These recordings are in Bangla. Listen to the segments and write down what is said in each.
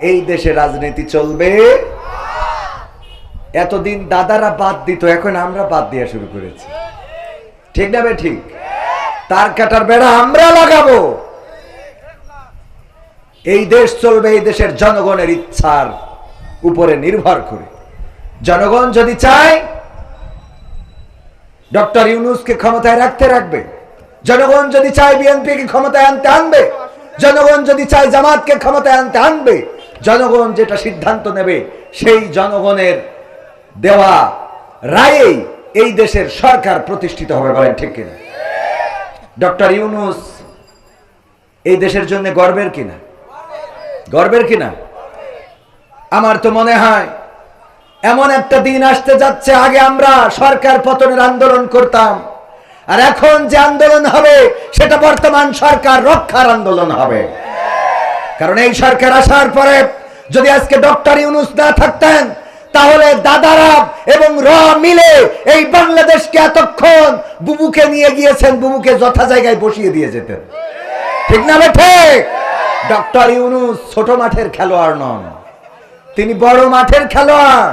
এই দেশে রাজনীতি চলবে। এতদিন দাদারা বাদ দিত, এখন আমরা বাদ দেওয়া শুরু করেছি। ঠিক না ঠিক? তার কাটার বেড়া আমরা লাগাবো। এই দেশ চলবে এই দেশের জনগণের ইচ্ছার উপরে নির্ভর করে। জনগণ যদি চায়, ডক্টর ইউনুসকে ক্ষমতায় রাখতে রাখবে। জনগণ যদি চায় বিএনপিকে ক্ষমতায় আনতে আনবে। জনগণ যদি চায় জামাতকে ক্ষমতায় আনতে আনবে। জনগণ যেটা সিদ্ধান্ত নেবে, সেই জনগণের দেওয়া রায়েই এই দেশের সরকার প্রতিষ্ঠিত হবে বলেন ঠিক কিনা? ডক্টর ইউনুস এই দেশের জন্য গর্বের কিনা? গর্বের কিনা? আমার তো মনে হয়, এমন একটা দিন আসতে যাচ্ছে, আগে আমরা সরকার পতনের আন্দোলন করতাম, আর এখন যে আন্দোলন হবে, সেটা বর্তমান সরকার রক্ষার আন্দোলন হবে। কারণ এই সরকার আসার পরে যদি আজকে ডক্টর ইউনুস না থাকতেন, তাহলে দাদারা এবং র মিলে এই বাংলাদেশকে এতক্ষণ বুবুকে নিয়ে গিয়েছেন, বুবুকে যথা জায়গায় বসিয়ে দিয়ে যেতেন। ঠিক না ঠিক? ডক্টর ইউনুস ছোট মাঠের খেলোয়াড় নন। তিনি বড় মাঠের খেলোয়াড়।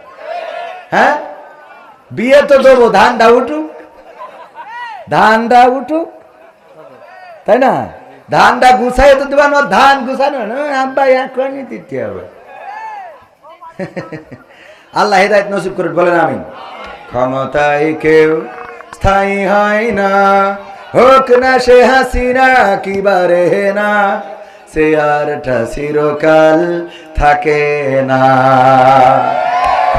হ্যাঁ? বিয়ে তো দেবো, ধানটা উঠুক। ধানটা উঠুক। তাই না? ধানটা গুছাই তো দেবা না ধান গুছানো আব্বা এখনই দিতে হবে। আল্লাহ হেদায়ত নসিব করে বলেন আমি ক্ষমতায় কেউ স্থায়ী হয় না। হোক না সে হাসিনা কিবারে না সে আরটা চিরকাল থাকে না।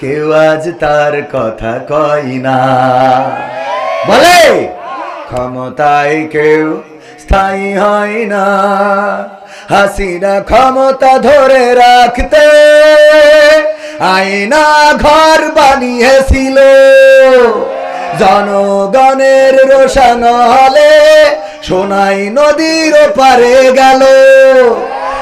কেউ আজ তার কথা কয় না। বলে? ক্ষমতায় কেউ স্থায়ী হয় না। হাসিনা ক্ষমতা ধরে রাখতে আয়না ঘর বানিয়েছিল। জনগণের রোশন হলে সোনাই নদীর পারে গেল।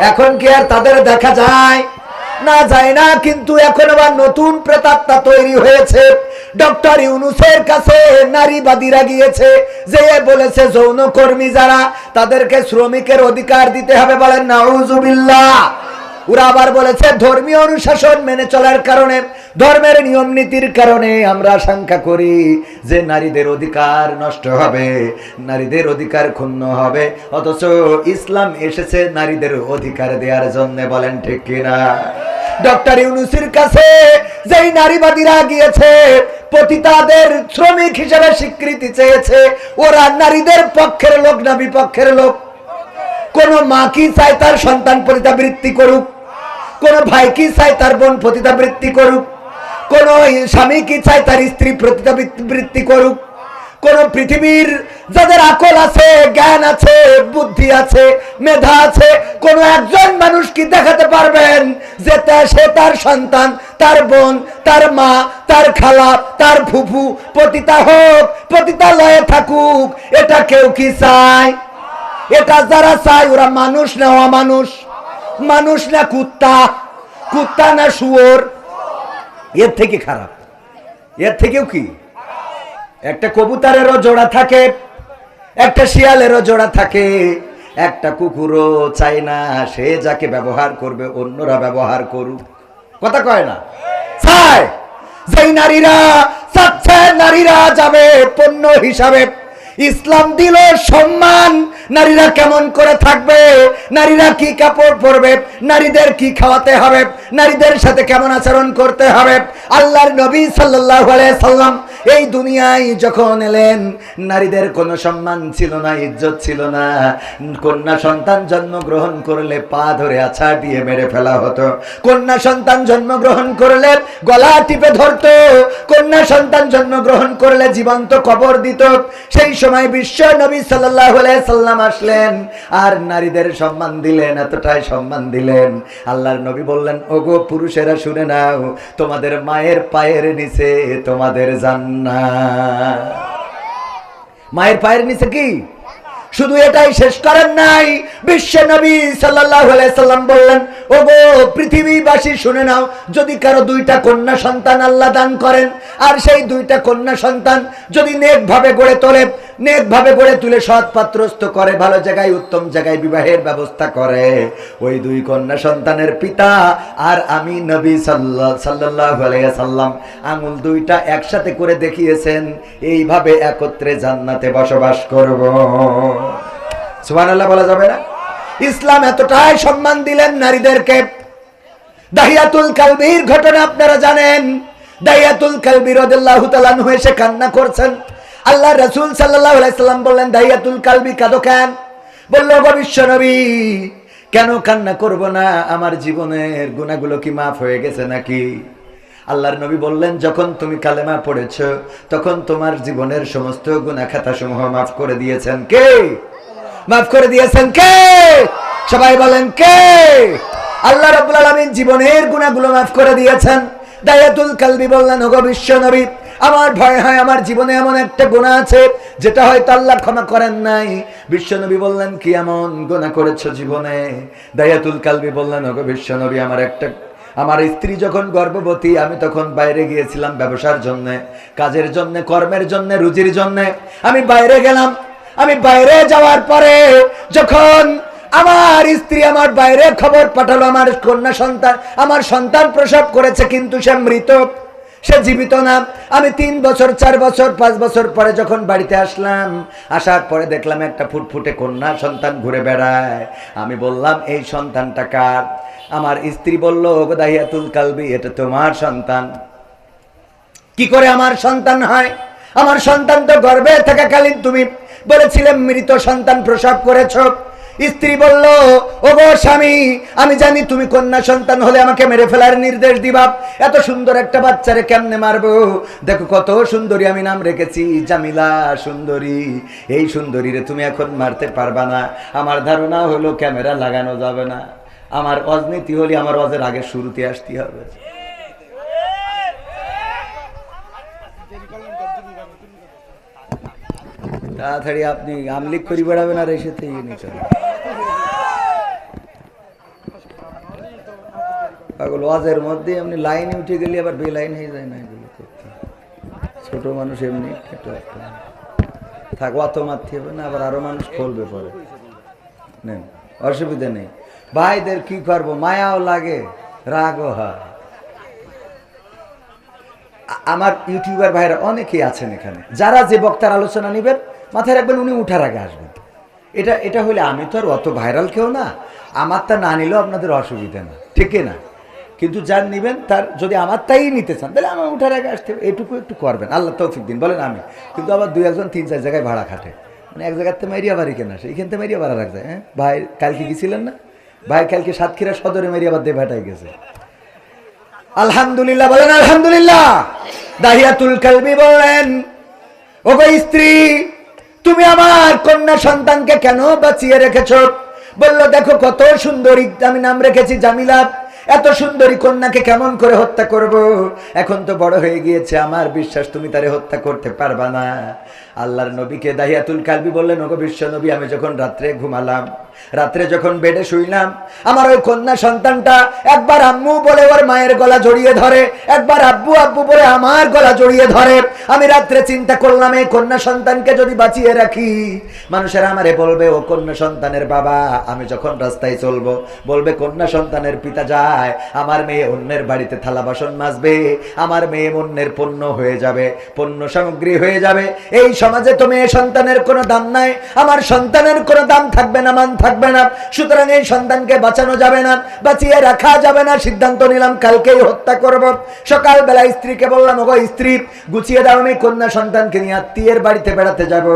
এখন কি আর তাদের দেখা যায়? না যায় না, কিন্তু এখন আবার নতুন প্রেতাত্মা তৈরি হয়েছে। ডক্টর ইউনুসের কাছে নারীবাদীরা গিয়েছে, যে বলেছে যৌন কর্মী যারা, তাদেরকে শ্রমিকের অধিকার দিতে হবে বলেন নাউজুবিল্লাহ। ওরা আবার বলেছে ধর্মীয় অনুশাসন মেনে চলার কারণে ধর্মের নিয়ম নীতির কারণে আমরা আশঙ্কা করি যে নারীদের অধিকার নষ্ট হবে, নারীদের অধিকার ক্ষুণ্ণ হবে। অথচ ইসলাম এসেছে নারীদের অধিকার দেওয়ার জন্য, বলেন ঠিক কিনা? ডক্টর ইউনুসির কাছে যেই নারীবাদীরা গিয়েছে, পতিতাদের শ্রমিক হিসেবে স্বীকৃতি চেয়েছে, ওরা নারীদের পক্ষের লোক না বিপক্ষের লোক? কোন মা কি চায় তার সন্তান পতিতাবৃত্তি করুক? কোন ভাই কি চায় তার বোন পতিতাবৃত্তি করুক? কোন স্বামী কি চায় তার স্ত্রী পতিতাবৃত্তি করুক? কোন পৃথিবীর যাদের আকল আছে, জ্ঞান আছে, বুদ্ধি আছে, মেধা আছে, কোন একজন মানুষ কি দেখাতে পারবেন যে সে তার সন্তান, তার বোন, তার মা, তার খালা, তার ফুফু, পতিতা হোক পতিতালয়ে থাকুক, এটা কেউ কি চায়? এটা যারা চায়, ওরা মানুষ না অমানুষ? মানুষ না কুত্তা? কুত্তা না শুয়োর? এর থেকে খারাপ। এর থেকেও কি? একটা কবুতরেরও জোড়া থাকে, একটা শিয়ালেরও জোড়া থাকে, একটা কুকুরও চায় না, সে যাকে ব্যবহার করবে অন্যরা ব্যবহার করুক। কথা কয় না? চায়। যেই নারীরা চাচ্ছে, নারীরা যাবে পণ্য হিসাবে। ইসলাম দিল সম্মান নারীরা কেমন করে থাকবে? নারীরা কি কাপড় পরবে? নারীদের কি খাওয়াতে হবে? নারীদের সাথে কেমন আচরণ করতে হবে? আল্লাহর নবী সাল্লাহ সাল্লাম এই দুনিয়ায় যখন এলেন, নারীদের কোনো সম্মান ছিল না, ইজ্জত ছিল না। কন্যা সন্তান জন্মগ্রহণ করলে পা ধরে আছা দিয়ে মেরে ফেলা হতো। কন্যা সন্তান জন্মগ্রহণ করলে গলা টিপে ধরতো। কন্যা সন্তান জন্মগ্রহণ করলে জীবন্ত কবর দিত। সেই সময় বিশ্ব নবী সাল্লাহ সাল্লাম আসলেন, আর নারীদের সম্মান দিলেন, এতটাই সম্মান দিলেন। আল্লাহর নবী বললেন, ওগো পুরুষেরা, শুনে নাও, তোমাদের মায়ের পায়ের নিচে তোমাদের মায়ের পায়ের নিচে কি? শুধু এটাই শেষ করেন নাই। বিশ্ব নবী সাল্লাম বললেন ও গো পৃথিবীবাসী, শুনে নাও, যদি কারও দুইটা কন্যা সন্তান আল্লাহ দান করেন, আর সেই দুইটা কন্যা সন্তান যদি নেকভাবে গড়ে তোলে নেক ভাবে গড়ে তুলে সৎ পাত্রস্থ করে, ভালো জায়গায়, উত্তম জায়গায় বিবাহের ব্যবস্থা করে। ওই দুই কন্যা সন্তানের পিতা আর আমি নবী সাল্লাহ সাল্লাম আঙুল দুইটা একসাথে করে দেখিয়েছেন, এইভাবে একত্রে জান্নাতে বসবাস করব। সুবহানাল্লাহ, বলা যাবে না? ইসলাম এতটাই সম্মান দিলেন নারীদেরকে। দাহিয়াতুল কালবির ঘটনা আপনারা জানেন। দাহিয়াতুল কালবি রাদিয়াল্লাহু তাআলা আনহু এসে কান্না করছেন। আল্লাহ রসুল আলাইহি সাল্লাম বললেন দাহিয়াতুল কালবি কাদো কেন বলল বিশ্ব নবী, কেন কান্না করব না? আমার জীবনের গুনাহগুলো কি মাফ হয়ে গেছে নাকি? আল্লাহর নবী বললেন, যখন তুমি কালেমা পড়েছ, তখন তোমার জীবনের সমস্ত গুনাহ খাতা সমূহ মাফ করে দিয়েছেন কে? মাফ করে দিয়েছেন কে? সবাই বলেন কে? আল্লাহ রাব্বুল আলামিন জীবনের গুনাহগুলো মাফ করে দিয়েছেন। দায়াতুল কালবি বললেন, ওগো বিশ্ব নবী আমার ভয় হয়, আমার জীবনে এমন একটা গুনাহ আছে, যেটা হয়তো আল্লাহ ক্ষমা করেন নাই। বিশ্ব নবী বললেন, কি এমন গুনাহ করেছ জীবনে? দায়াতুল কালবি বললেন, ওগো বিশ্ব নবী আমার একটা, আমার স্ত্রী যখন গর্ভবতী, আমি তখন বাইরে গিয়েছিলাম ব্যবসার জন্য, কাজের জন্য, কর্মের জন্য, রুজির জন্য। আমি বাইরে গেলাম। আমি বাইরে যাওয়ার পরে যখন আমার স্ত্রী আমার বাইরে খবর পাঠালো, আমার কন্যা সন্তান, আমার সন্তান প্রসব করেছে, কিন্তু সে মৃত। সে জীবিত না। আমি তিন বছর, চার বছর, পাঁচ বছর পরে যখন বাড়িতে আসলাম, আসার পরে দেখলাম একটা ফুটফুটে কন্যা সন্তান ঘুরে বেড়ায়। আমি বললাম, এই সন্তানটা কার? আমার স্ত্রী বলল দাহিয়াতুল কালবি, এটা তোমার সন্তান। কি করে আমার সন্তান হয়? আমার সন্তান তো গর্ভে থাকাকালীন তুমি বলেছিলে, মৃত সন্তান প্রসব করেছ। স্ত্রী বলল ও গো স্বামী, আমি জানি তুমি কন্যা সন্তান হলে আমাকে মেরে ফেলার নির্দেশ দিবা। এত সুন্দর একটা বাচ্চারে কেমনে মারবো? দেখো কত সুন্দরী আমি নাম রেখেছি, জামিলা সুন্দরী। এই সুন্দরীরে তুমি এখন মারতে পারবা না। আমার ধারণা হলো ক্যামেরা লাগানো যাবে না। আমার অজনীতি হলে আমার অজের আগে শুরুতে আসতে হবে। তাড়াতাড়ি আপনি আমলিক করি বেড়াবেন আর এসে থেকে নিতে পাগল, ওয়াজের মধ্যে এমনি লাইনে উঠে গেলে আবার বে লাইন হয়ে যায়, না এগুলো করতে ছোট মানুষ এমনি একটু একটু থাক অত মারতে হবে না, আবার আরও মানুষ খুলবে পরে। নেন, অসুবিধা নেই। ভাইদের কি করব? মায়াও লাগে, রাগও হয়। আমার ইউটিউবার ভাইরা অনেকেই আছেন এখানে। যারা যে বক্তার আলোচনা নেবেন, মাথায় রাখবেন উনি উঠার আগে আসবেন। এটা এটা হলে আমি তো আর অত ভাইরাল কেউ না। আমার তা না নিলেও আপনাদের অসুবিধা না। ঠিক না? কিন্তু যার নেবেন, তার যদি আমার তাই নিতে চান, তাহলে আমার উঠার আগে আসতে হবে। এটুকু একটু করবেন। আল্লাহ তৌফিক দিন। বলেন আমি কিন্তু আবার দুই একজন, তিন, চার জায়গায় ভাড়া খাটে। মানে এক জায়গার থেকে মেরিয়া বাড়ি কেনা আসে? এইখান থেকে মেরিয়া ভাড়া রাখছে হ্যাঁ? ভাই, কালকে গেছিলেন না? ভাই, কালকে সাতক্ষীরা সদরে মেরিয়া বাদ দিয়ে ভাটায় গেছে। আলহামদুলিল্লাহ, বলেন আলহামদুলিল্লাহ। দাহিয়াতুল কালবি বললেন ওগো স্ত্রী, তুমি আমার কন্যা সন্তানকে কেন বাঁচিয়ে রেখেছ? বলল, দেখো কত সুন্দরী, আমি নাম রেখেছি জামিলা এত সুন্দরী কন্যাকে কেমন করে হত্যা করব? এখন তো বড় হয়ে গিয়েছে আমার বিশ্বাস, তুমি তারে হত্যা করতে পারবা না। আল্লাহর নবীকে দাহিয়াতুল কালবি বললেন, ওগো বিশ্ব নবী, আমি যখন রাত্রে ঘুমালাম, রাত্রে যখন বেডে শুইলাম, আমার ওই কন্যা সন্তানটা একবার আম্মু বলে ওর মায়ের গলা জড়িয়ে ধরে, একবার আব্বু আব্বু বলে আমার গলা জড়িয়ে ধরে। আমি রাত্রে চিন্তা করলাম, এই কন্যা সন্তানকে যদি বাঁচিয়ে রাখি, মানুষের আমারে বলবে, ও কন্যা সন্তানের বাবা, আমি যখন রাস্তায় চলবো, বলবে কন্যা সন্তানের পিতা যায়, আমার মেয়ে অন্যের বাড়িতে থালা বাসন মাজবে, আমার মেয়ে অন্যের পণ্য হয়ে যাবে, পণ্য সামগ্রী হয়ে যাবে। এই সমাজে তো মেয়ে সন্তানের কোনো দাম নাই, আমার সন্তানের কোনো দাম থাকবে না, মান থাকবে না। সুতরাং এই সন্তানকে বাঁচানো যাবে না, বাঁচিয়ে রাখা যাবে না। সিদ্ধান্ত নিলাম, কালকেই হত্যা করব। সকালবেলা স্ত্রীকে বললাম, ওগো স্ত্রী, গুছিয়ে দাও, আমি কন্যা সন্তানকে নিয়ে আত্মীয়ের বাড়িতে বেড়াতে যাব।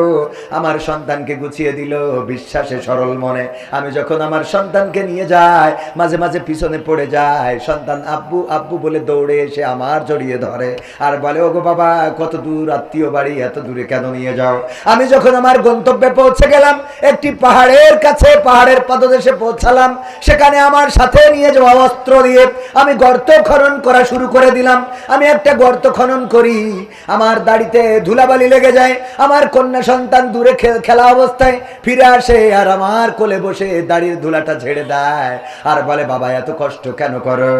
আমার সন্তানকে গুছিয়ে দিল বিশ্বাসে সরল মনে। আমি যখন আমার সন্তানকে নিয়ে যাই, মাঝে মাঝে পিছনে পড়ে যায়, সন্তান আব্বু আব্বু বলে দৌড়ে এসে আমার জড়িয়ে ধরে। আর বলে, ওগো বাবা, কত দূর আত্মীয় বাড়ি, এত দূরে কেন নিয়ে যাও? আমি যখন আমার গন্তব্যে পৌঁছে গেলাম, একটি পাহাড়ের কাছে, পাহাড়ের পাদদেশে পৌঁছালাম। সেখানে আমার সাথে নিয়ে যাওয়া অস্ত্র দিয়ে আমি গর্ত খনন করা শুরু করে দিলাম। আমি একটা গর্ত খনন করি। আমার দাড়িতে ধুলাবালি লেগে যায়। আমার কন্যা সন্তান দূরে খেলা অবস্থায় ফিরে আসে আর আমার কোলে বসে দাড়ির ধুলাটা ঝেড়ে দেয়। আর বলে, বাবা, এত কষ্ট কেন করো?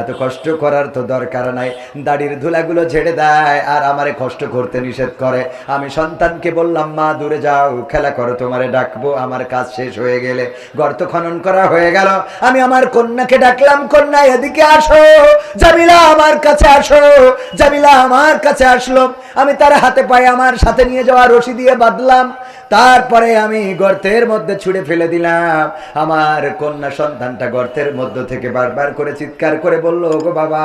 এত কষ্ট করার তো দরকার নাই। দাড়ির ধুলাগুলো ঝেড়ে দেয় আর আমারে কষ্ট করতে নিষেধ করে। আমি সন্তানকে বললাম, মা, দূরে যাও, খেলা করো, তোমারে ডাকবো, আমার কাজ শেষ হয়ে গেলে গর্ত খনন করা হয়ে গেল। আমি আমার কন্যাকে ডাকলাম, কন্যা, এদিকে আসো, জামিলা আমার কাছে আসো, জামিলা আমার কাছে আসলো। আমি তার হাতে পায়ে আমার সাথে নিয়ে যাওয়া রশি দিয়ে বাঁধলাম। তারপরে আমি গর্তের মধ্যে ছুঁড়ে ফেলে দিলাম। আমার কন্যা সন্তানটা গর্তের মধ্য থেকে বারবার করে চিৎকার করে বলল, ওগো বাবা,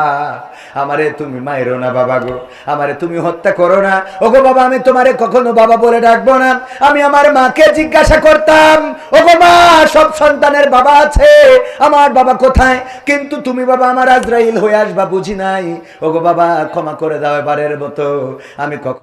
আমারে তুমি মায়েরো না বাবা গো, আমারে তুমি হত্যা করো না। ওগো বাবা, আমি তোমারে কখনো বাবা বলে ডাকবো না। আমি আমার মাকে জিজ্ঞাসা করতাম, ওগো মা, সব সন্তানের বাবা আছে, আমার বাবা কোথায়? কিন্তু তুমি বাবা আমার আজরাইল হয়ে আসবা বুঝি নাই। ওগো বাবা, ক্ষমা করে দাও এবারের মতো। আমি কখন